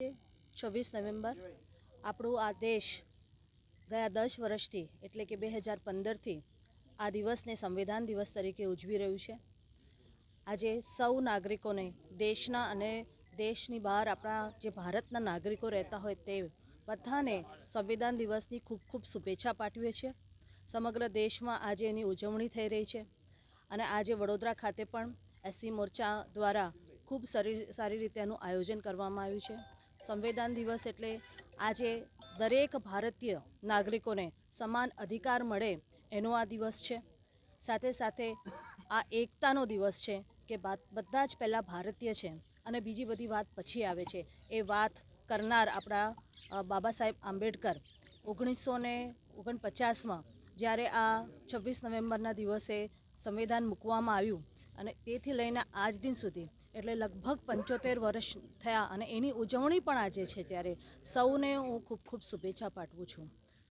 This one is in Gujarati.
છવ્વીસ નવેમ્બર. આપણો આ દેશ ગયા દસ વર્ષથી, એટલે કે બે હજાર પંદરથી, આ દિવસને સંવિધાન દિવસ તરીકે ઉજવી રહ્યું છે. આજે સૌ નાગરિકોને દેશના અને દેશની બહાર આપણા જે ભારતના નાગરિકો રહેતા હોય તે બધાને સંવિધાન દિવસની ખૂબ ખૂબ શુભેચ્છા પાઠવીએ છીએ. સમગ્ર દેશમાં આજે એની ઉજવણી થઈ રહી છે. અને આજે વડોદરા ખાતે પણ એસસી મોરચા દ્વારા ખૂબ સારી સારી રીતે એનું આયોજન કરવામાં આવ્યું છે. સંવિધાન દિવસ એટલે આજે દરેક ભારતીય નાગરિકોને સમાન અધિકાર મળે એનો આ દિવસ છે. સાથે સાથે આ એકતાનો દિવસ છે કે બધા જ પહેલાં ભારતીય છે અને બીજી બધી વાત પછી આવે છે. એ વાત કરનાર આપણા બાબા સાહેબ આંબેડકર ઓગણીસો ને ઓગણપચાસમાં જ્યારે આ છવ્વીસ નવેમ્બરના દિવસે સંવિધાન મૂકવામાં આવ્યું અને તેથી લઈને આજ દિન સુધી, એટલે લગભગ પંચોતેર વર્ષ થયા અને એની ઉજવણી પણ આજે છે ત્યારે. સૌને હું ખૂબ ખૂબ શુભેચ્છા પાઠવું છું.